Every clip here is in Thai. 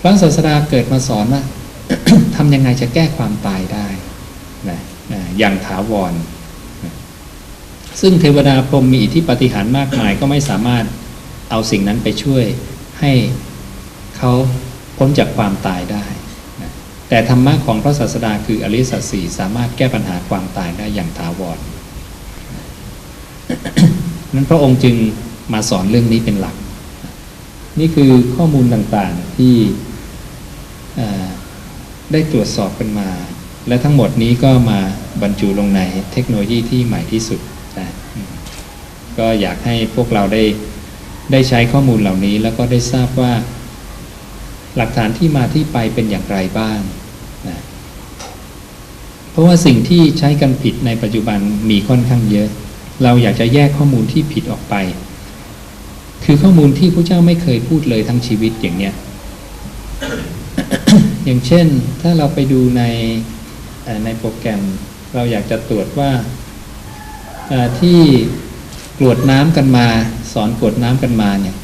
พระศาสดาเกิดมาสอนว่าทำยังไงจะแก้ความตายได้นะนะอย่างถาวรนะซึ่งเทวดาพรหมมีอิทธิปฏิหารมากมายก็ไม่สามารถเอาสิ่งนั้นไปช่วยให้เขาพ้นจากความตายได้นะแต่ธรรมะของพระศาสดาคืออริสัจสี่สามารถแก้ปัญหาความตายได้อย่างถาวรนั้นพระองค์จึงมาสอนเรื่องนี้เป็นหลัก นี่คือข้อมูลต่างๆที่ได้ตรวจสอบกันมา และทั้งหมดนี้ก็มาบรรจุลงในเทคโนโลยีที่ใหม่ที่สุดนะก็อยากให้พวกเราได้ได้ใช้ข้อมูลเหล่านี้ แล้วก็ได้ทราบว่า หลักฐานที่มาที่ไปเป็นอย่างไรบ้างนะเพราะว่าสิ่งที่ใช้กันผิดในปัจจุบันมีค่อนข้างเยอะ เราอยากจะแยกข้อมูลที่ผิดออกไป คือข้อมูลที่พระเจ้าไม่เคยพูดเลยทั้งชีวิตอย่างเนี้ยอย่างเช่นถ้าเราไปดูในในโปรแกรมเราอยากจะตรวจว่าที่กรวดน้ำกันมา สอนกรวดน้ำกันมาเนี่ย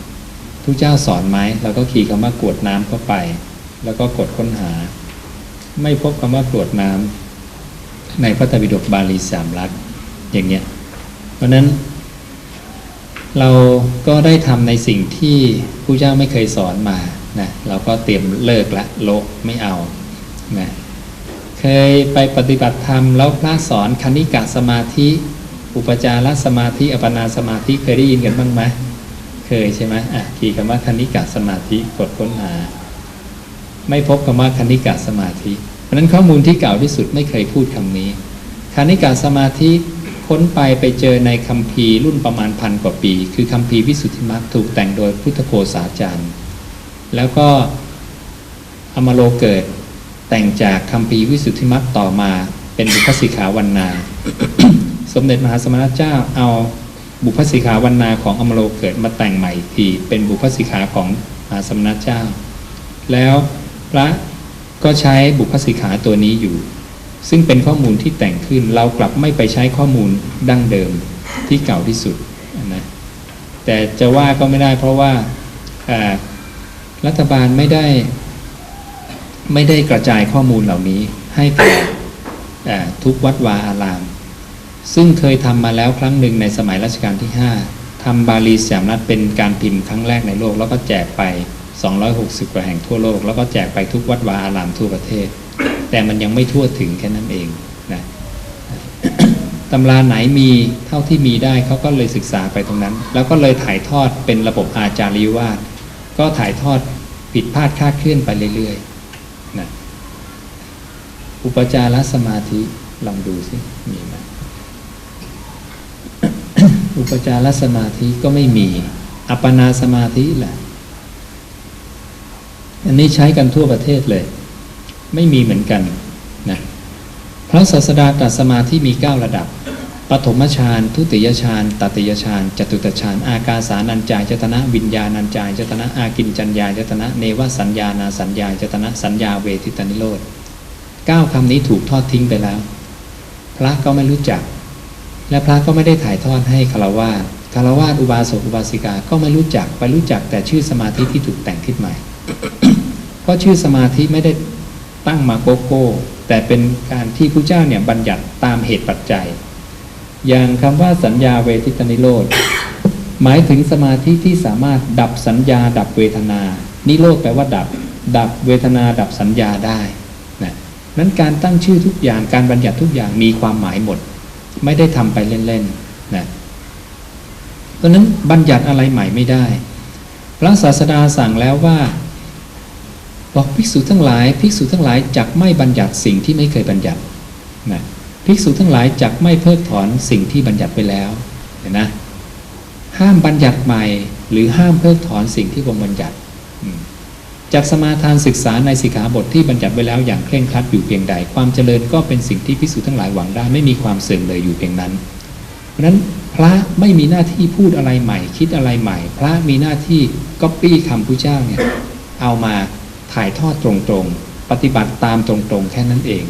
พระเจ้าสอนไหมเราก็คีย์คำว่ากรวดน้ำเข้าไป แล้วก็กดค้นหา ไม่พบคำว่ากรวดน้ำในพระตรปิฎกบาลีสามลักษณ์อย่างเงี้ยเพราะนั้น เราก็ได้ทำในสิ่งที่ผู้เจ้าไม่เคยสอนมานะเราก็เตรียมเลิกละโละไม่เอานะเคยไปปฏิบัติธรรมแล้วพระสอนคณิกะสมาธิ อุปจารสมาธิอัปนาสมาธิเคยได้ยินกันบ้างไหมเคยใช่ไหมอะคีย์คำว่าคณิกะสมาธิกดค้นหา ไม่พบคำว่าคณิกะสมาธิ เพราะฉะนั้นข้อมูลที่เก่าที่สุดไม่เคยพูดคำนี้คณิกะสมาธิ ค้นไปไปเจอในคัมภีร์รุ่นประมาณพันกว่าปี คือคัมภีร์วิสุทธิมรรคถูกแต่งโดยพุทธโฆษาจารย์ แล้วก็อมโลเกิดแต่งจากคัมภีร์วิสุทธิมรรคต่อมา เป็นบุพสิขาวันนา สมเด็จมหาสมณเจ้าเอาบุพสิขาวันนาของอมโลเกิดมาแต่งใหม่อีกทีเป็นบุพสิขาของมหาสมณเจ้า แล้วพระก็ใช้บุพสิขาตัวนี้อยู่ ซึ่งเป็นข้อมูลที่แต่งขึ้นเรากลับไม่ไปใช้ข้อมูลดั้งเดิมที่เก่าที่สุดนะแต่จะว่าก็ไม่ได้เพราะว่ารัฐบาลไม่ได้ไม่ได้กระจายข้อมูลเหล่านี้ให้แก่ทุกวัดวาอาราม ซึ่งเคยทำมาแล้วครั้งหนึ่งในสมัยรัชกาลที่ 5ทำบาลีสามรัฐเป็นการพิมพ์ครั้งแรกในโลก แล้วก็แจกไป 260 กว่าแห่งทั่วโลก แล้วก็แจกไปทุกวัดวาอารามทั่วประเทศ แต่มันยังไม่ทั่วถึงแค่นั้นเองนะตำราไหนมีเท่าที่มีได้เขาก็เลยศึกษาไปตรงนั้น แล้วก็เลยถ่ายทอดเป็นระบบอาจาริวาสก็ถ่ายทอดผิดพลาดคาดเคลื่อนไปเรื่อยๆนะอุปจารสมาธิลองดูสิมีไหมอุปจารสมาธิก็ไม่มี อัปปนาสมาธิแหละ อันนี้ใช้กันทั่วประเทศเลย ไม่มีเหมือนกันนะพระศาสดาตรัสสมาธิมี 9 ระดับปฐมฌานทุติยฌานตติยฌานจตุตฌานอากาสานัญจายจตนะวิญญาณัญจายจตนะอากินจัญญายจตนะเนวสัญญานาสัญญายจตนะสัญญาเวทิตานิโรธเก้าคำนี้ถูกทอดทิ้งไปแล้ว พระก็ไม่รู้จัก และพระก็ไม่ได้ถ่ายทอดให้คารวาสคารวาสอุบาสกอุบาสิกาก็ไม่รู้จักไปรู้จักแต่ชื่อสมาธิที่ถูกแต่งขึ้นใหม่ เพราะชื่อสมาธิไม่ได้ ตั้งมาโกโก้ แต่เป็นการที่พระเจ้าเนี่ยบัญญัติตามเหตุปัจจัย อย่างคำว่าสัญญาเวทิตนิโรธหมายถึงสมาธิที่สามารถดับสัญญาดับเวทนา นิโรธแปลว่าดับ ดับเวทนาดับสัญญาได้นะนั้นการตั้งชื่อทุกอย่างการบัญญัติทุกอย่างมีความหมายหมด ไม่ได้ทำไปเล่นๆนะเพราะนั้นบัญญัติอะไรใหม่ไม่ได้ พระศาสดาสั่งแล้วว่า บอกภิกษุทั้งหลายภิกษุทั้งหลายจักไม่บัญญัติสิ่งที่ไม่เคยบัญญัตินะภิกษุทั้งหลายจักไม่เพิกถอนสิ่งที่บัญญัติไปแล้วเห็นนะห้ามบัญญัติใหม่ หรือห้ามเพิกถอนสิ่งที่วงบัญญัติจากสมาทานศึกษาในสิกขาบทที่บัญญัติไว้แล้วอย่างเคร่งครัดอยู่เพียงใด ความเจริญก็เป็นสิ่งที่ภิกษุทั้งหลายหวังได้ไม่มีความเสื่อมเลยอยู่เพียงนั้น เพราะนั้นพระไม่มีหน้าที่พูดอะไรใหม่ คิดอะไรใหม่ พระมีหน้าที่ก๊อปปี้คำพุทธเจ้าเนี่ยเอามา ถ่ายทอดตรงๆ ปฏิบัติตามตรงๆ แค่นั้นเอง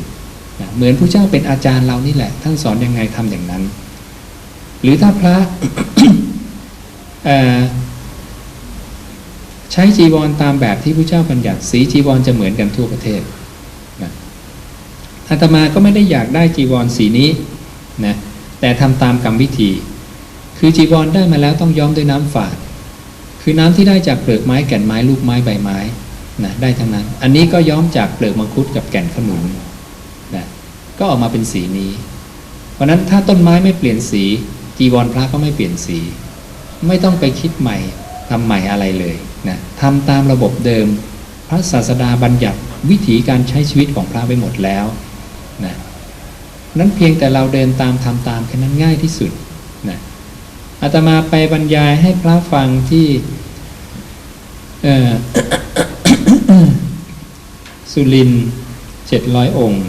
นะเหมือนพระเจ้าเป็นอาจารย์เรานี่แหละ ท่านสอนยังไงทำอย่างนั้น หรือถ้าพระใช้จีวรตามแบบที่พระเจ้าบัญญัติสีจีวรจะเหมือนกันทั่วประเทศนะอาตมาก็ไม่ได้อยากได้จีวรสีนี้นะแต่ทำตามกรรมวิธี คือจีวรได้มาแล้วต้องย้อมด้วยน้ำฝาด คือน้ำที่ได้จากเปลือกไม้แก่นไม้ลูกไม้ใบไม้ นะได้ทั้งนั้น อันนี้ก็ย้อมจากเปลือกมังคุดกับแก่นขนุนนะก็ออกมาเป็นสีนี้ เพราะนั้นถ้าต้นไม้ไม่เปลี่ยนสีจีวรพระก็ไม่เปลี่ยนสี ไม่ต้องไปคิดใหม่ทำใหม่อะไรเลยนะทำตามระบบเดิม พระศาสดาบัญญัติวิถีการใช้ชีวิตของพระไปหมดแล้วนะนั้นเพียงแต่เราเดินตามทำตามแค่นั้นง่ายที่สุดนะอาตมาไปบรรยายให้พระฟังที่เอ่อ สุรินเจ็ดร้อยองค์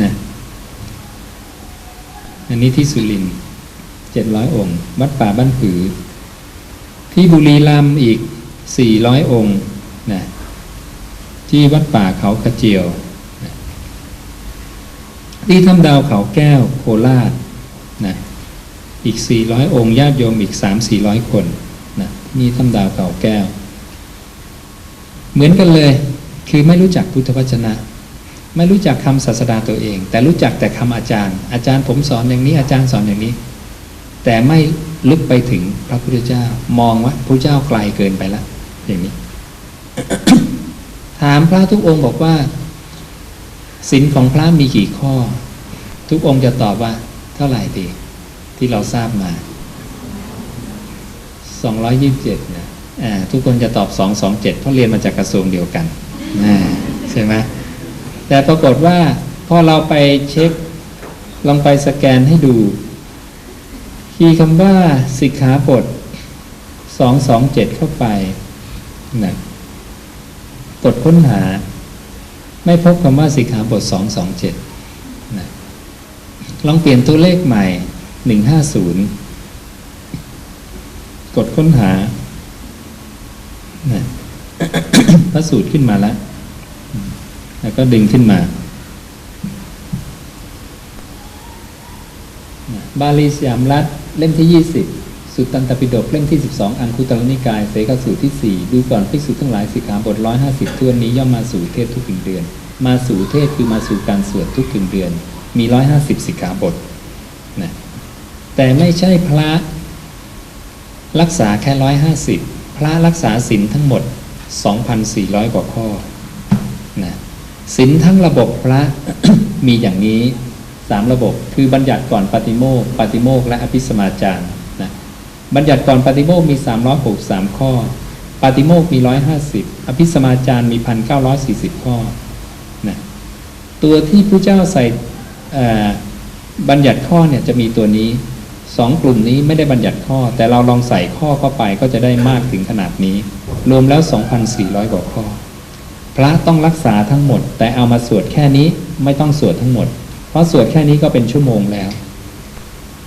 นะอันนี้ที่สุรินเจ็ดร้อยองค์ วัดป่าบ้านผือ ที่บุรีรัมย์อีกสี่ร้อยองค์นะที่วัดป่าเขากระเจียวนะที่ถ้ำดาวเขาแก้วโคราชนะอีกสี่ร้อยองค์ญาติโยมอีกสามสี่ร้อยคนนะนี่ถ้ำดาวเขาแก้ว เหมือนกันเลย คือไม่รู้จักพุทธวจนะ ไม่รู้จักคำศาสดาตัวเอง แต่รู้จักแต่คำอาจารย์ อาจารย์ผมสอนอย่างนี้อาจารย์สอนอย่างนี้ แต่ไม่ลึกไปถึงพระพุทธเจ้ามองว่าพระเจ้าไกลเกินไปแล้วอย่างนี้ ถามพระทุกองค์บอกว่าศีลของพระมีกี่ข้อ ทุกองค์จะตอบว่า เท่าไหร่ดี ที่เราทราบมาสองร้อยยี่สิบเจ็ดนะอ่าทุกคนจะตอบสองสองเจ็ดเพราะเรียนมาจากกระทรวงเดียวกัน ใช่ไหมแต่ปรากฏว่าพอเราไปเช็คลองไปสแกนให้ดู คีย์คำว่าสิกขาบทสองสองเจ็ดเข้าไปนะกดค้นหา ไม่พบคำว่าสิกขาบทสองสองเจ็ดนะลองเปลี่ยนตัวเลขใหม่หนึ่งห้าศูนย์กดค้นหานะ พระสูตรขึ้นมาแล้ว แล้วก็ดึงขึ้นมา บาลีสยามรัฐเล่มที่ 20 สุตตันตปิฎกเล่มที่ 12 อังคุตรนิกาย เสกสูตรที่ 4 ดูก่อนภิกษุทั้งหลายสิกขาบท 150ทวนนี้ย่อมมาสู่เทศทุกกึ่งเดือน มาสู่เทศคือมาสู่การสวดทุกกึ่งเดือน มี 150 สิกขาบทนะแต่ไม่ใช่พระรักษาแค่ร้อยห้าสิบพระรักษาศีลทั้งหมด 2,400 กว่าข้อนะศีลทั้งระบบพระมีอย่างนี้สามระบบคือบัญญัติก่อนปฏิโมกปฏิโมกและอภิสมาจารนะบัญญัติก่อนปฏิโมกมี 363 ข้อ ปฏิโมกมี 150 อภิสมาจารมี 1,940 ข้อนะตัวที่พระเจ้าใส่บัญญัติข้อเนี่ยจะมีตัวนี้ สองกลุ่มนี้ไม่ได้บัญญัติข้อ แต่เราลองใส่ข้อเข้าไปก็จะได้มากถึงขนาดนี้ รวมแล้ว 2,400 กว่าข้อ พระต้องรักษาทั้งหมด แต่เอามาสวดแค่นี้ไม่ต้องสวดทั้งหมด เพราะสวดแค่นี้ก็เป็นชั่วโมงแล้ว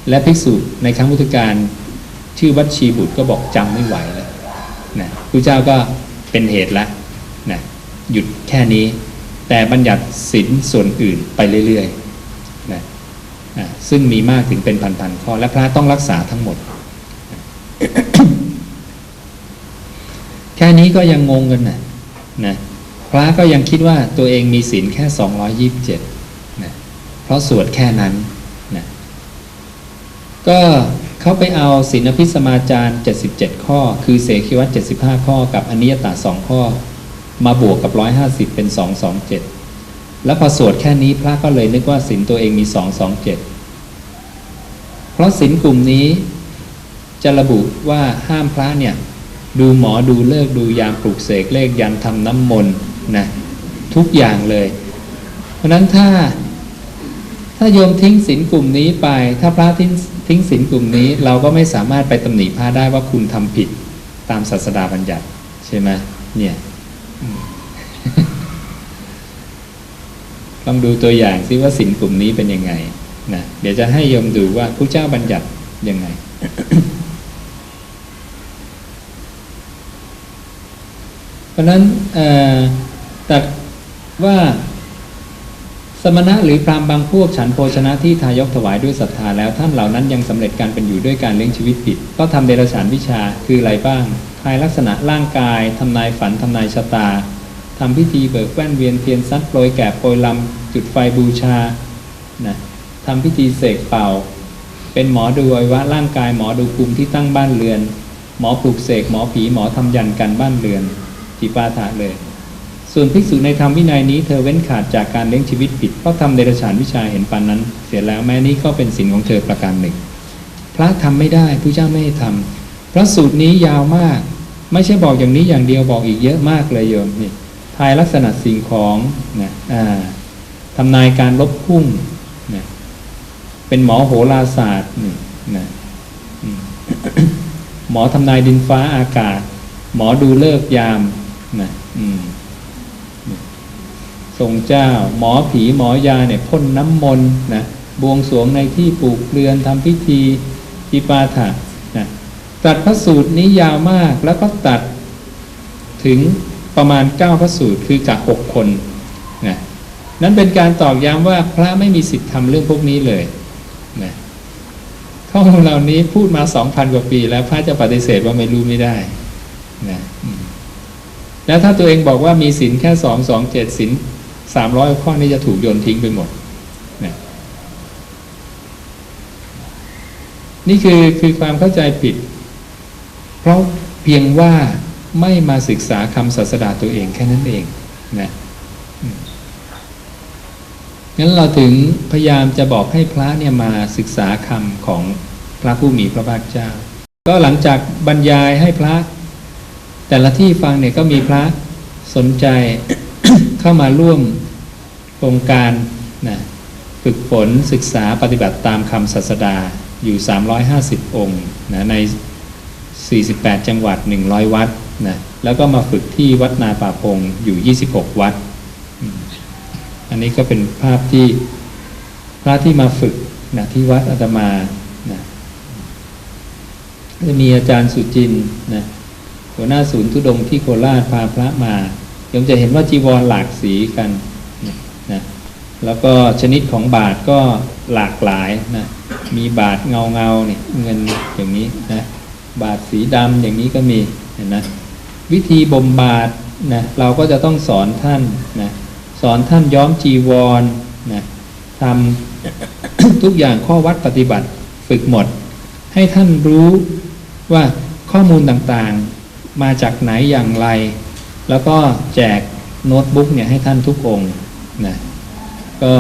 และภิกษุในครั้งพุทธกาลชื่อวัดชีบุตรก็บอกจำไม่ไหวแล้วนะพระเจ้าก็เป็นเหตุละนะหยุดแค่นี้ แต่บัญญัติศีลส่วนอื่นไปเรื่อยๆ ซึ่งมีมากถึงเป็นพันๆข้อ และพระต้องรักษาทั้งหมด แค่นี้ก็ยังงงกันนะนะพระก็ยังคิดว่าตัวเองมีศีลแค่สองร้อยิบเจ็ดนะเพราะสวดแค่นั้นนะก็เขาไปเอาศีลอภิสมาจารเจ็ดสิบเจ็ดข้อ คือเสขีวัตเจ็ดสิบห้าข้อ กับอนิยตาสองข้อ มาบวกกับร้อยห้าสิบเป็นสองสองเจ็ด แล้วพอสวดแค่นี้พระก็เลยนึกว่าศีลตัวเองมีสองสองเจ็ดเพราะศีลกลุ่มนี้จะระบุว่าห้ามพระเนี่ย ดูหมอดูเลิกดูยามปลุกเสกเลขยันทำน้ำมนต์นะทุกอย่างเลย เพราะฉะนั้นถ้าถ้าโยมทิ้งศีลกลุ่มนี้ไป ถ้าพระทิ้งทิ้งศีลกลุ่มนี้ เราก็ไม่สามารถไปตำหนิพระได้ว่าคุณทำผิดตามศาสดาบัญญัติใช่ไหมเนี่ย ลองดูตัวอย่างซิว่าสินกลุ่มนี้เป็นยังไงนะเดี๋ยวจะให้โยมดูว่าพระเจ้าบัญญัติยังไงเพราะนั้นเอ่อตัดว่าสมณะหรือพราหมณ์บางพวกฉันโภชนะที่ทายกถวายด้วยศรัทธาแล้วท่านเหล่านั้นยังสำเร็จการเป็นอยู่ด้วยการเลี้ยงชีวิตผิดก็ทำเดรัจฉานวิชาคืออะไรบ้างทายลักษณะร่างกายทำนายฝันทำนายชะตา ทำพิธีเบิกแว่นเวียนเทียนซัดโปรยแกะโปรยลำจุดไฟบูชานะทำพิธีเสกเป่า เป็นหมอดูอวัยวะร่างกายหมอดูภูมิที่ตั้งบ้านเรือน หมอปลูกเสกหมอผีหมอทำยันกันบ้านเรือนจีปาถะเลย ส่วนภิกษุในธรรมวินัยนี้เธอเว้นขาดจากการเลี้ยงชีวิตผิดเพราะทำเดรัจฉานวิชาเห็นปานนั้น เสียแล้วแม้นี้ก็เป็นสินของเธอประการหนึ่ง พระทำไม่ได้ผู้เจ้าไม่ให้ทำพระสูตรนี้ยาวมาก ไม่ใช่บอกอย่างนี้อย่างเดียวบอกอีกเยอะมากเลยโยมนี่ายลักษณะสิ่งของนะทำนายการลบพุ่งนะเป็นหมอโหราศาสตร์นี่นะหมอทำนายดินฟ้าอากาศ หมอดูเลิกยามนะทรงเจ้า หมอผีหมอยาเนี่ยพ่นน้ำมนต์นะบวงสรวงในที่ปลูกเรือนทำพิธีจิปาถะนะตัดพระสูตรนี้ยาวมากแล้วก็ตัดถึง ประมาณเก้าพระสูตรคือจากหกคนนะนั้นเป็นการตอกย้ำว่าพระไม่มีสิทธิ์ทำเรื่องพวกนี้เลยนะข้อมูลเหล่านี้พูดมาสองพันกว่าปี แล้วพระจะปฏิเสธว่าไม่รู้ไม่ได้นะแล้วถ้าตัวเองบอกว่ามีศีลแค่สองสองเจ็ดศีลสามร้อยข้อนี้จะถูกโยนทิ้งไปหมดนะนี่คือคือความเข้าใจผิด เพราะเพียงว่า ไม่มาศึกษาคำศาสดาตัวเองแค่นั้นเองนะงั้นเราถึงพยายามจะบอกให้พระเนี่ยมาศึกษาคำของพระผู้มีพระภาคเจ้า ก็หลังจากบรรยายให้พระ แต่ละที่ฟังเนี่ยก็มีพระสนใจเข้ามาร่วมโครงการนะฝึกฝนศึกษาปฏิบัติตามคำศาสดาอยู่ 350 องค์นะใน 48 จังหวัด 100 วัด นะแล้วก็มาฝึกที่วัดนาป่าพงอยู่ 26 วัด อันนี้ก็เป็นภาพที่พระที่มาฝึกนะที่วัดอาตมานะจะมีอาจารย์สุจินนะหัวหน้าศูนย์ทุดงที่โคราชพาพระมาโยมจะเห็นว่าจีวรหลากสีกันนะแล้วก็ชนิดของบาทก็หลากหลายนะมีบาทเงาเงาเนี่ยเงินอย่างนี้นะบาทสีดำอย่างนี้ก็มีเห็นนะ วิธีบ่มบาทนะเราก็จะต้องสอนท่านนะสอนท่านย้อมจีวรนะทำทุกอย่างข้อวัดปฏิบัติฝึกหมด ให้ท่านรู้ว่าข้อมูลต่างๆมาจากไหนอย่างไร แล้วก็แจกโน้ตบุ๊กเนี่ยให้ท่านทุกองนะก็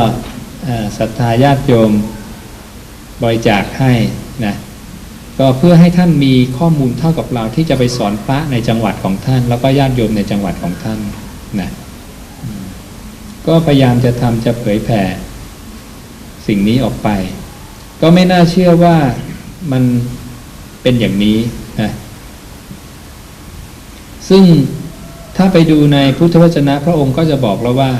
ศรัทธาญาติโยมบริจาคให้นะ ก็เพื่อให้ท่านมีข้อมูลเท่ากับเราที่จะไปสอนพระในจังหวัดของท่าน แล้วก็ญาติโยมในจังหวัดของท่านนะก็พยายามจะทำจะเผยแผ่ สิ่งนี้ออกไป ก็ไม่น่าเชื่อว่ามันเป็นอย่างนี้นะซึ่งถ้าไปดูในพุทธวจนะพระองค์ก็จะบอกแล้วว่า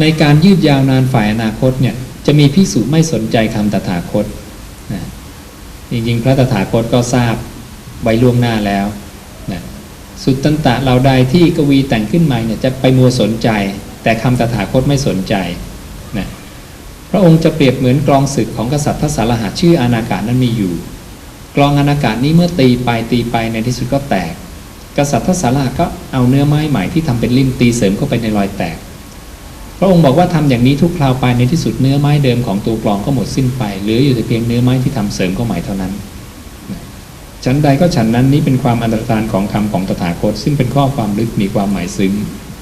ในการยืดยาวนานฝ่ายอนาคตเนี่ย จะมีพิสุไม่สนใจคำตถาคต จริงๆ พระตถาคตก็ทราบไว้ล่วงหน้าแล้วนะสุดตันตะเราใดที่กวีแต่งขึ้นมาเนี่ยจะไปมัวสนใจ แต่คำตถาคตไม่สนใจนะพระองค์จะเปรียบเหมือนกลองศึกของกษัตริย์ทศรหัสชื่ออานากาศนั้นมีอยู่ กลองอานากาศนี้เมื่อตีไปตีไปในที่สุดก็แตก กษัตริย์ทศรหัสก็เอาเนื้อไม้ใหม่ที่ทำเป็นลิ่มตีเสริมเข้าไปในรอยแตก พระองค์บอกว่าทำอย่างนี้ทุกคราวไปในที่สุดเนื้อไม้เดิมของตัวกลองก็หมดสิ้นไปเหลืออยู่แต่เพียงเนื้อไม้ที่ทำเสริมเข้าใหม่เท่านั้นฉันใดก็ฉันนั้นนี้เป็นความอันตรธานของคำของตถาคต ซึ่งเป็นข้อความลึกมีความหมายซึ้ง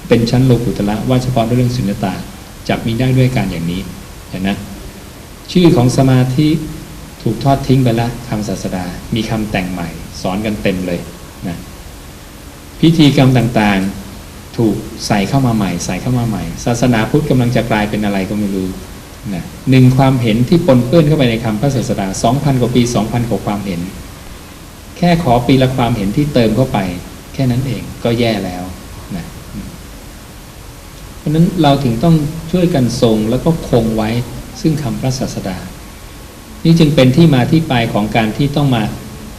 เป็นชั้นโลกุตละว่าเฉพาะเรื่องสุญญตาจับมีได้ด้วยการอย่างนี้เห็นนะชื่อของสมาธิถูกทอดทิ้งไปแล้วคำศาสดา มีคำแต่งใหม่ สอนกันเต็มเลยนะพิธีกรรมต่างๆ ถูกใส่เข้ามาใหม่ ใส่เข้ามาใหม่ ศาสนาพุทธกำลังจะกลายเป็นอะไรก็ไม่รู้นะหนึ่งความเห็นที่ปนเปื้อนเข้าไปในคำพระศาสดาสองพันกว่าปีสองพันกว่าความเห็น แค่ขอปีละความเห็นที่เติมเข้าไป แค่นั้นเองก็แย่แล้วนะเพราะฉะนั้นเราถึงต้องช่วยกันทรงแล้วก็คงไว้ซึ่งคำพระศาสดา นี่จึงเป็นที่มาที่ไปของการที่ต้องมา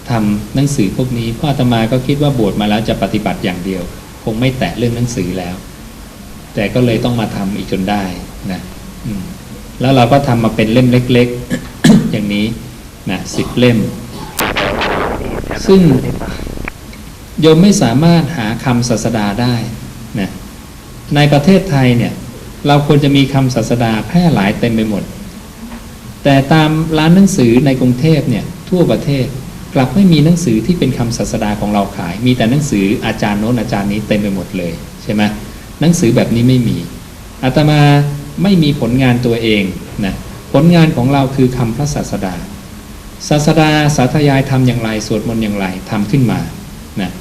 ทำหนังสือพวกนี้เพราะอาตมาก็คิดว่าบวชมาแล้วจะปฏิบัติอย่างเดียว คงไม่แตะเรื่องหนังสือแล้ว แต่ก็เลยต้องมาทำอีกจนได้นะแล้วเราก็ทำมาเป็นเล่มเล็ก ๆ อย่างนี้นะสิบเล่ม ซึ่งโยมไม่สามารถหาคำศาสดาได้นะในประเทศไทยเนี่ย เราควรจะมีคำศาสดาแพร่หลายเต็มไปหมด แต่ตามร้านหนังสือในกรุงเทพเนี่ย ทั่วประเทศ กลับไม่มีหนังสือที่เป็นคำศาสดาของเราขาย มีแต่หนังสืออาจารย์โน้นอาจารย์นี้เต็มไปหมดเลยใช่ไหมหนังสือแบบนี้ไม่มีอาตมาไม่มีผลงานตัวเองนะผลงานของเราคือคำพระศาสดา ศาสดาสาธยายทำอย่างไร สวดมนต์อย่างไรทำขึ้นมานะ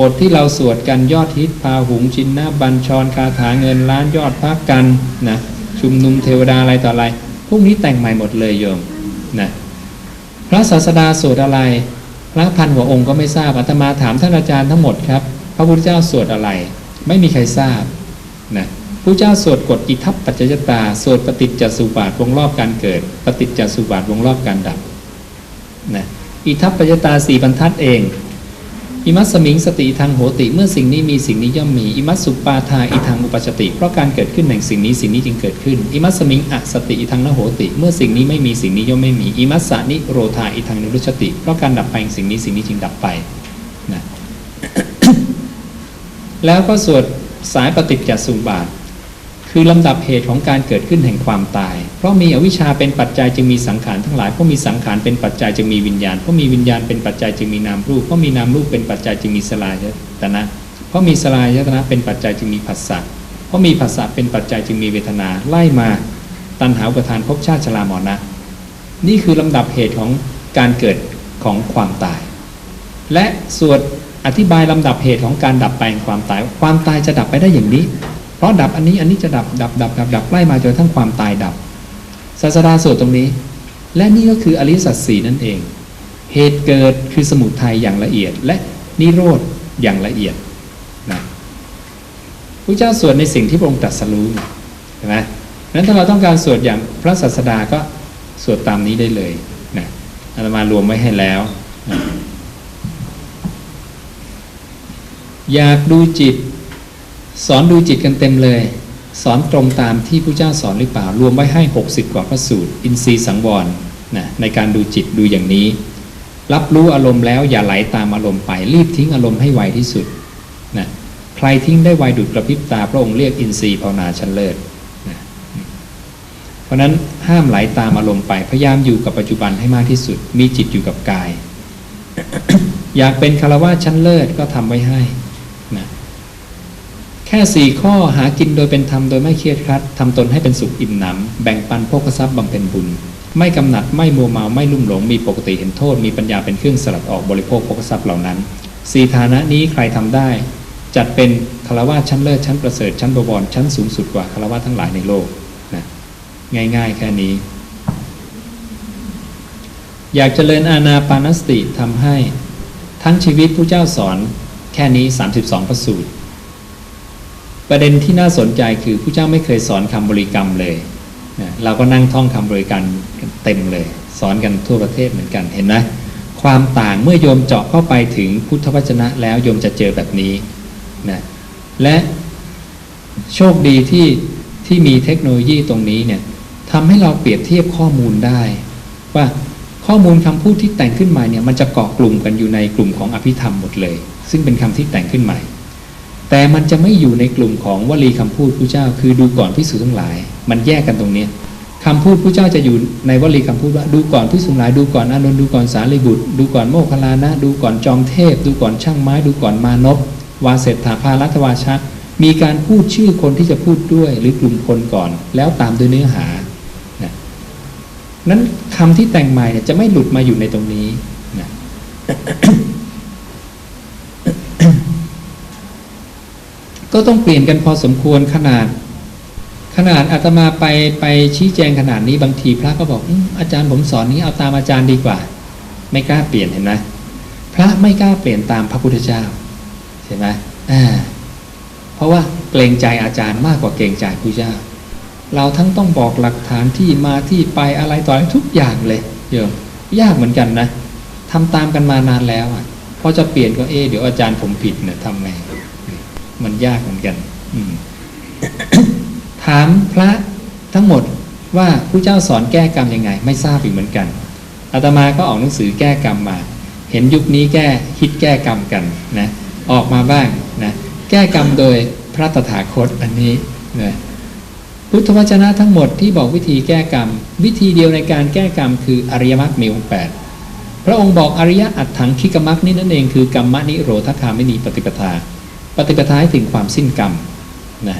บทที่เราสวดกันยอดฮิตพาหุงชินนาบัญชรคาถาเงินล้านยอดพักกันนะชุมนุมเทวดาอะไรต่ออะไรพวกนี้แต่งใหม่หมดเลยโยมนะ ระศาสดาสวดอะไร พระพันหัวองค์ก็ไม่ทราบอาตมาถามท่านอาจารย์ทั้งหมดครับ พระพุทธเจ้าสวดอะไร ไม่มีใครทราบนะพระเจ้าสวดกฎอิทัปปัจจยตาสวดปฏิจจสุบาทวงรอบการเกิด ปฏิจจสุบาทวงรอบการดับนะอิทัปปัจจยตาสี่บรรทัดเอง อิมัสสมิงสติทางโหติ เมื่อสิ่งนี้มีสิ่งนี้ย่อมมีอิมัสสุปาทาอิทางอุปชติ เพราะการเกิดขึ้นแห่งสิ่งนี้สิ่งนี้จึงเกิดขึ้นอิมัสสมิงอสติอิทางนโหติ เมื่อสิ่งนี้ไม่มีสิ่งนี้ย่อมไม่มีอิมัสสานิโรธาอิทางนุรุชติ เพราะการดับไปแห่งสิ่งนี้สิ่งนี้จึงดับไปนะแล้วก็สวดสายปฏิจจสุบาท คือลำดับเหตุของการเกิดขึ้นแห่งความตาย เพราะมีอวิชชาเป็นปัจจัยจึงมีสังขารทั้งหลาย เพราะมีสังขารเป็นปัจจัยจึงมีวิญญาณ เพราะมีวิญญาณเป็นปัจจัยจึงมีนามรูป เพราะมีนามรูปเป็นปัจจัยจึงมีสลายตนะ เพราะมีสลายตนะเป็นปัจจัยจึงมีผัสสะ เพราะมีผัสสะเป็นปัจจัยจึงมีเวทนา ไล่มา ตัณหาอุปทานภพชาติชรามรณะ นี่คือลำดับเหตุของการเกิดของความตาย และสวดอธิบายลำดับเหตุของการดับไปแห่งความตาย ความตายจะดับไปได้อย่างนี้ ราะดับอันนี้อันนี้จะดับดับดับดับดับไล่มาจนทั้งความตายดับศาสดาสวดตรงนี้ และนี่ก็คืออริสัจสี่นั่นเอง เหตุเกิดคือสมุทัยอย่างละเอียด และนิโรธอย่างละเอียดนะพระเจ้าสวดในสิ่งที่พระองค์ตรัสรู้เห็นไหมนั้นถ้าเราต้องการสวดอย่างพระศาสดาก็สวดตามนี้ได้เลยนะอาตมารวมไว้ให้แล้วนะอยากดูจิต สอนดูจิตกันเต็มเลย สอนตรงตามที่พระเจ้าสอนหรือเปล่า รวมไว้ให้ 60 กว่าพระสูตร อินทรีย์สังวรนะในการดูจิตดูอย่างนี้ รับรู้อารมณ์แล้วอย่าไหลตามอารมณ์ไป รีบทิ้งอารมณ์ให้ไวที่สุดนะใครทิ้งได้ไวดุดกระพริบตาพระองค์เรียกอินทรีย์ภาวนาชั้นเลิศนะเพราะนั้นห้ามไหลตามอารมณ์ไปพยายามอยู่กับปัจจุบันให้มากที่สุด มีจิตอยู่กับกาย อยากเป็นคารวะชั้นเลิศก็ทำไว้ให้ แค่สี่ข้อหากินโดยเป็นธรรมโดยไม่เครียดครัดทำตนให้เป็นสุขอิ่มหนำแบ่งปันโภคทรัพย์บำเพ็ญบุญ ไม่กำหนัดไม่มัวเมาไม่ลุ่มหลง มีปกติเห็นโทษ มีปัญญาเป็นเครื่องสลัดออกบริโภคโภคทรัพย์เหล่านั้นสี่ฐานะนี้ใครทำได้ จัดเป็นคารวะชั้นเลิศชั้นประเสริฐชั้นบวรชั้นสูงสุดกว่าคารวะทั้งหลายในโลกนะง่าย ๆ แค่นี้ อยากเจริญอาณาปานสติทำให้ ทั้งชีวิตผู้เจ้าสอนแค่นี้ 32 ประสูตร ประเด็นที่น่าสนใจคือผู้เจ้าไม่เคยสอนคำบริกรรมเลยนะเราก็นั่งท่องคำบริกรรมเต็มเลย สอนกันทั่วประเทศเหมือนกันเห็นไหมความต่างเมื่อโยมเจาะเข้าไปถึงพุทธวจนะแล้วโยมจะเจอแบบนี้นะและโชคดีที่ที่มีเทคโนโลยีตรงนี้เนี่ยทำให้เราเปรียบเทียบข้อมูลได้ ว่าข้อมูลคำพูดที่แต่งขึ้นใหมาเนี่ยมันจะเกาะกลุ่มกันอยู่ในกลุ่มของอภิธรรมหมดเลย ซึ่งเป็นคำที่แต่งขึ้นใหม่ แต่มันจะไม่อยู่ในกลุ่มของวลีคำพูดผู้เจ้า คือดูก่อนพิสูจน์ทั้งหลาย มันแยกกันตรงนี้คำพูดผู้เจ้าจะอยู่ในวลีคำพูดว่าดูก่อนพิสูจน์ทั้งหลาย ดูก่อนอานนท์ดูก่อนสารีบุตร ดูก่อนโมคคลานะ ดูก่อนจอมเทพ ดูก่อนช่างไม้ ดูก่อนมานพวาเสถาภารัตวาชะมีการพูดชื่อคนที่จะพูดด้วยหรือกลุ่มคนก่อน แล้วตามด้วยเนื้อหานะนั้นคำที่แต่งใหม่เนี่ยจะไม่หลุดมาอยู่ในตรงนี้นะ ก็ต้องเปลี่ยนกันพอสมควรขนาด ขนาดอาตมาไปไปชี้แจงขนาดนี้บางทีพระก็บอกอาจารย์ผมสอนนี้เอาตามอาจารย์ดีกว่า ไม่กล้าเปลี่ยนเห็นไหมพระไม่กล้าเปลี่ยนตามพระพุทธเจ้าใช่ไหมอ่าเพราะว่าเกรงใจอาจารย์มากกว่าเกรงใจพระเจ้า เราทั้งต้องบอกหลักฐานที่มาที่ไปอะไรต่ออะไรทุกอย่างเลยโยมยากเหมือนกันนะทำตามกันมานานแล้วอะพอจะเปลี่ยนก็เอะเดี๋ยวอาจารย์ผมผิดเนี่ยทำไง มันยากเหมือนกันถามพระทั้งหมดว่าผู้เจ้าสอนแก้กรรมยังไง ไม่ทราบอีกเหมือนกันอาตมาก็ออกหนังสือแก้กรรมมา เห็นยุคนี้แก้ฮิตแก้กรรมกันนะออกมาบ้างนะแก้กรรมโดยพระตถาคตอันนี้นะพุทธวจนะทั้งหมดที่บอกวิธีแก้กรรม วิธีเดียวในการแก้กรรมคืออริยมรรคมีองค์แปดพระองค์บอกอริยอัตถังคิกมรรคนี่นั่นเองคือกรรมนิโรธคามินีปฏิปทา ปฏิปทาให้ถึงความสิ้นกรรมนะ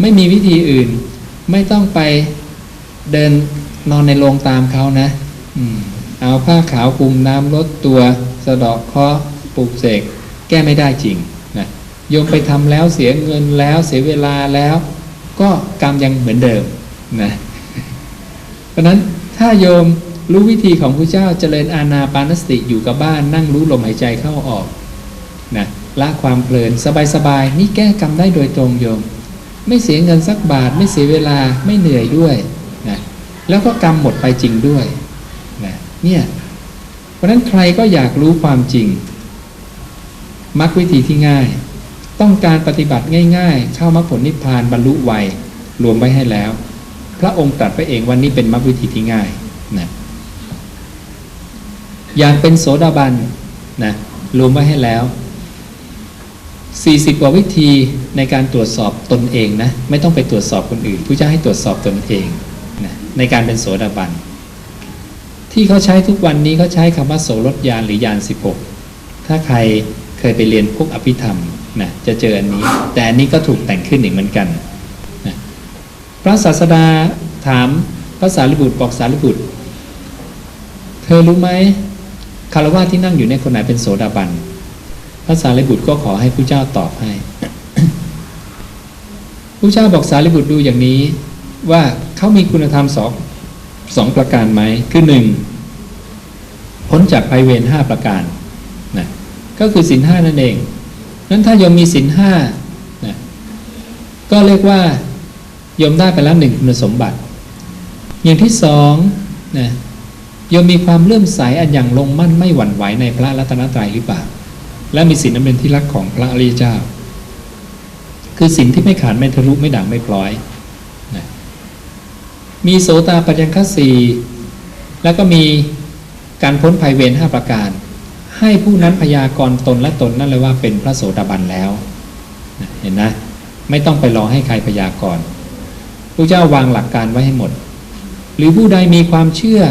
ไม่มีวิธีอื่น ไม่ต้องไปเดินนอนในโรงตามเขานะอเอาผ้าขาวคลุมน้ำลดตัว สะเดาะเคราะปลูกเสก แก้ไม่ได้จริงนะโยมไปทำแล้วเสียเงินแล้วเสียเวลาแล้ว ก็กรรมยังเหมือนเดิมนะเพราะฉะนั้นถ้าโยมรู้วิธีของพระเจ้าเจริญอาณาปานสติอยู่กับบ้านนั่งรู้ลมหายใจเข้าออกนะ ละความเพลินสบายๆนี่แก้กรรมได้โดยตรงโยม ไม่เสียเงินสักบาท ไม่เสียเวลาไม่เหนื่อยด้วยนะแล้วก็กรรมหมดไปจริงด้วยนะเนี่ยเพราะนั้นใครก็อยากรู้ความจริงมรรควิธีที่ง่าย ต้องการปฏิบัติง่ายๆ เข้ามรรคผลนิพพานบรรลุไวรวมไว้ให้แล้ว พระองค์ตรัสไปเองวันนี้เป็นมรรควิธีที่ง่ายนะอย่างเป็นโสดาบันนะรวมไว้ให้แล้ว 40 กว่าวิธีในการตรวจสอบตนเองนะไม่ต้องไปตรวจสอบคนอื่นผู้เจ้าให้ตรวจสอบตนเองนะในการเป็นโสดาบัน ที่เขาใช้ทุกวันนี้เขาใช้คำว่าโสรถยานหรือยาน 16 ถ้าใครเคยไปเรียนพวกอภิธรรมนะจะเจออันนี้ แต่อันนี้ก็ถูกแต่งขึ้นอีกเหมือนกันนะพระศาสดาถามพระสารีบุตรบอกสารีบุตร เธอรู้ไหมคารวะที่นั่งอยู่ในคนไหนเป็นโสดาบัน พระสารีบุตรก็ขอให้ผู้เจ้าตอบให้ผู้เจ้าบอกสารีบุตรดูอย่างนี้ ว่าเขามีคุณธรรมสองสองประการไหมคือหนึ่งพ้นจากภัยเวรห้าประการนะก็คือสินห้านั่นเองนั้นถ้ายมมีสินห้านะก็เรียกว่ายมได้ไปแล้วหนึ่งคุณสมบัติ อย่างที่สองนะยมมีความเลื่อมใสอันอย่างลงมั่นไม่หวั่นไหวในพระรัตนตรัยหรือเปล่า และมีสินนั้นเป็นที่รักของพระอริยเจ้า คือสินที่ไม่ขาดไม่ทะลุไม่ด่างไม่พลอยนะมีโสตาปัญญคัสีแล้วก็มีการพ้นภัยเวรห้าประการ ให้ผู้นั้นพยากรณ์ตนและตนนั่นเลยว่าเป็นพระโสดาบันแล้วนะเห็นนะไม่ต้องไปรอให้ใครพยากรณ์พระเจ้าวางหลักการไว้ให้หมด หรือผู้ใดมีความเชื่อ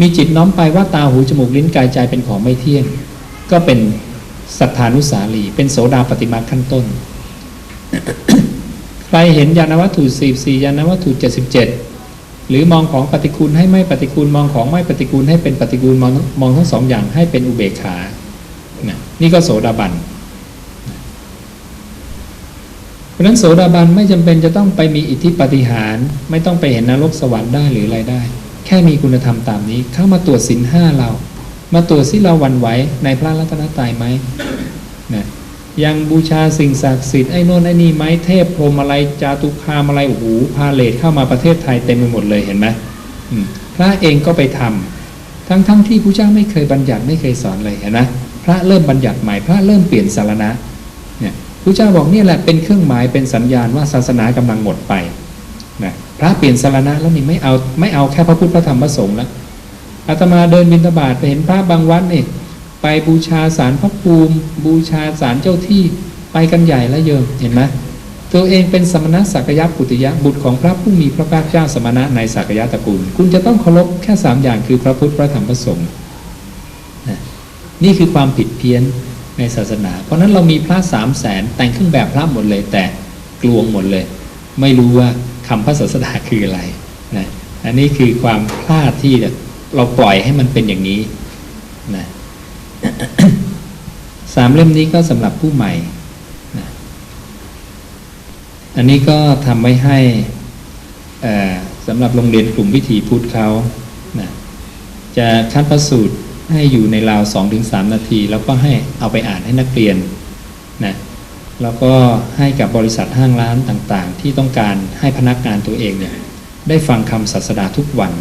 มีจิตน้อมไปว่าตาหูจมูกลิ้นกายใจเป็นของไม่เที่ยง ก็เป็นสัทธานุสาลี เป็นโสดาปฏิมาขั้นต้น ใครเห็นยานวัตถุสี่สี่ยานวัตถุเจ็ดสิบเจ็ดหรือมองของปฏิกูลให้ไม่ปฏิกูลมองของไม่ปฏิกูลให้เป็นปฏิกูลมองมองทั้งสองอย่างให้เป็นอุเบกขานะนี่ก็โสดาบันเพราะฉะนั้นโสดาบันไม่จำเป็นจะต้องไปมีอิทธิปฏิหารไม่ต้องไปเห็นนรกสวรรค์ได้หรืออะไรได้ แค่มีคุณธรรมตามนี้เข้ามาตรวจสินห้าเรา มาตรวจสิเราหวั่นไหวในพระรัตนตรัยไหมนะยังบูชาสิ่งศักดิ์สิทธิ์ไอ้โน่นไอ้นี่ไหมเทพพรหมอะไรจาตุคามอะไรโอ้โหพาเลทเข้ามาประเทศไทยเต็มไปหมดเลยเห็นไหมพระเองก็ไปทำทั้งทั้งที่พระเจ้าไม่เคยบัญญัติไม่เคยสอนเลยเห็นไหมพระเริ่มบัญญัติใหม่พระเริ่มเปลี่ยนสารณะเนี่ยพระเจ้าบอกเนี่ยแหละเป็นเครื่องหมายเป็นสัญญาณว่าศาสนากำลังหมดไปนะพระเปลี่ยนสารณะแล้วนี่ไม่เอาไม่เอาแค่พระพุทธพระธรรมพระสงฆ์แล้ว อาตมาเดินบิณฑบาตไปเห็นพระบางวัดเนี่ยไปบูชาสารพระภูมิ บูชาสารเจ้าที่ไปกันใหญ่แล้วโยมเห็นไหมตัวเองเป็นสมณะสักยะปุติยะบุตรของพระผู้มีพระภาคเจ้าสมณะในสักยะตระกูล คุณจะต้องเคารพแค่สามอย่างคือพระพุทธพระธรรมพระสงฆ์นะนี่คือความผิดเพี้ยนในศาสนา เพราะนั้นเรามีพระสามแสนแต่งเครื่องแบบพระหมดเลย แต่กลวงหมดเลย ไม่รู้ว่าคำพระศาสดาคืออะไรนะอันนี้คือความพลาดที่ เราปล่อยให้มันเป็นอย่างนี้นะสามเล่มนี้ก็สำหรับผู้ใหม่นะอันนี้ก็ทำไว้ให้สำหรับโรงเรียนกลุ่มวิถีพุทธเขานะจะขั้นประสูตรให้อยู่ในราวสองถึงสามนาที แล้วก็ให้เอาไปอ่านให้นักเรียนนะแล้วก็ให้กับบริษัทห้างร้านต่างๆ ที่ต้องการให้พนักงานตัวเองเนี่ยได้ฟังคำศาสดาทุกวัน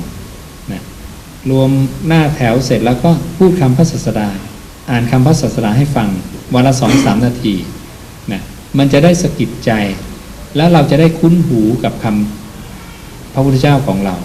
รวมหน้าแถวเสร็จแล้วก็พูดคำพระศาสดา อ่านคำพระศาสดาให้ฟังวันละสองสามนาทีนะมันจะได้สะกิดใจ แล้วเราจะได้คุ้นหูกับคำพระพุทธเจ้าของเรา